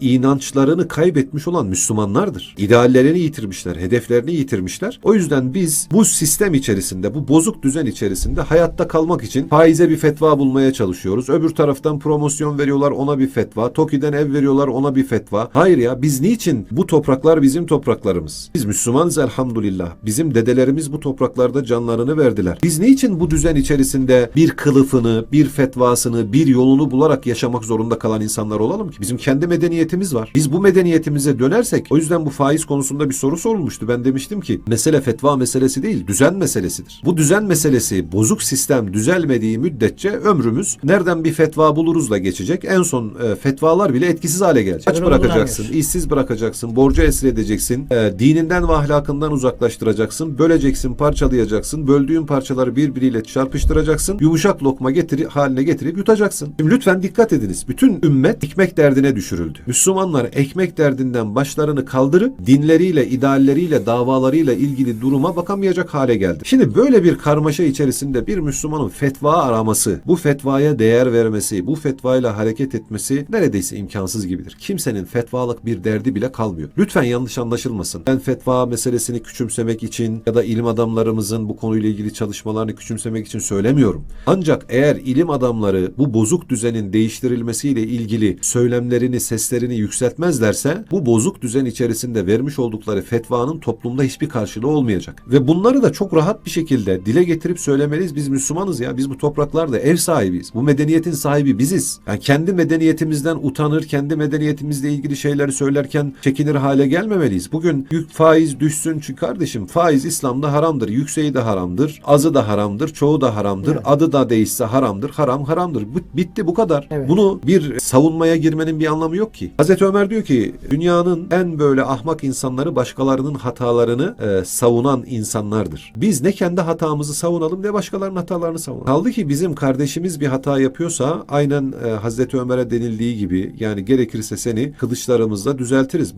inançlarını kaybetmiş olan Müslümanlardır. İdeallerini yitirmişler, hedeflerini yitirmişler. O yüzden biz bu sistem içerisinde, bu bozuk düzen içerisinde hayatta kalmak için faize bir fetva bulmaya çalışıyoruz. Öbür taraftan promosyon veriyorlar ona bir fetva. TOKİ'den ev veriyorlar ona bir fetva. Hayır ya biz niçin? Bu topraklar bizim topraklarımız. Biz Müslümanız elhamdülillah. Bizim dedelerimiz bu topraklarda canlarını verdiler. Biz niçin bu düzen içerisinde bir kılıfını, bir fetvasını, bir yolunu bularak yaşamak zorunda kalan insanlar olalım ki? Bizim kendi medeniyetimiz var. Biz bu medeniyetimize dönersek, o yüzden bu faiz konusunda bir soru sorulmuştu. Ben demiştim ki, mesele fetva meselesi değil, düzen meselesidir. Bu düzen meselesi, bozuk sistem düzelmediği müddetçe ömrümüz nereden bir fetva buluruzla geçecek. En son e, fetvalar bile etkisiz hale gelecek. Aç bırakacaksın, işsiz bırakacaksın, borcu esir edeceksin, e, dininden ve ahlakından uzaklaştıracaksın, böleceksin, parçalayacaksın, böldüğün parçaları birbiriyle çarpıştıracaksın, yumuşak lokma getiri, haline getirip yutacaksın. Şimdi lütfen dikkat ediniz. Bütün ümmet ekmek derdine düşürüldü. Müslümanlar ekmek derdinden başlarını kaldırıp dinleriyle, idealleriyle, davalarıyla ilgili duruma bakamayacak hale geldi. Şimdi böyle bir karmaşa içerisinde bir Müslümanın fetva araması, bu fetvaya değer vermesi, bu fetvayla hareket etmesi neredeyse imkansız gibidir. Kimsenin fetvalık bir derdi bile kalmıyor. Lütfen yanlış anlaşılmasın. Ben fetva meselesini küçümsemek için ya da ilim adamlarımızın bu konuyla ilgili çalışmalarını küçümsemek için söylemiyorum. Ancak eğer ilim adamları bu bozuk düzenin değiştirilmesiyle ilgili söylemlerini, seslerini yükseltmezlerse bu bozuk düzen içerisinde vermiş oldukları fetvanın toplumda hiçbir karşılığı olmayacak. Ve bunları da çok rahat bir şekilde dile getirip söylemeliyiz. Biz Müslümanız ya. Biz bu topraklarda ev sahibiyiz. Bu medeniyetin sahibi biziz. Yani kendi medeniyetimizden utanır, kendi medeniyetimizle ilgili şeyleri söylerken çekinir hale gelmemeliyiz. Bugün yük faiz düşsün çünkü kardeşim faiz İslam'da haramdır. Yükseği de haramdır. Azı da haramdır. Çoğu da haramdır. Evet. Adı da değişse haramdır. Haram haramdır. Bitti bu kadar. Evet. Bunu bir savunmaya girmenin bir anlamı yok ki. Hazreti Ömer diyor ki dünyanın en böyle ahmak insanları başkalarının hatalarını e, savunan insanlardır. Biz ne kendi hatamızı savunalım ne başkalarının hatalarını savunalım. Kaldı ki bizim kardeşimiz bir hata yapıyorsa aynen e, Hazreti Ömer'e denildiği gibi yani gerekirse seni kılıçlarımızla düzeltiriz.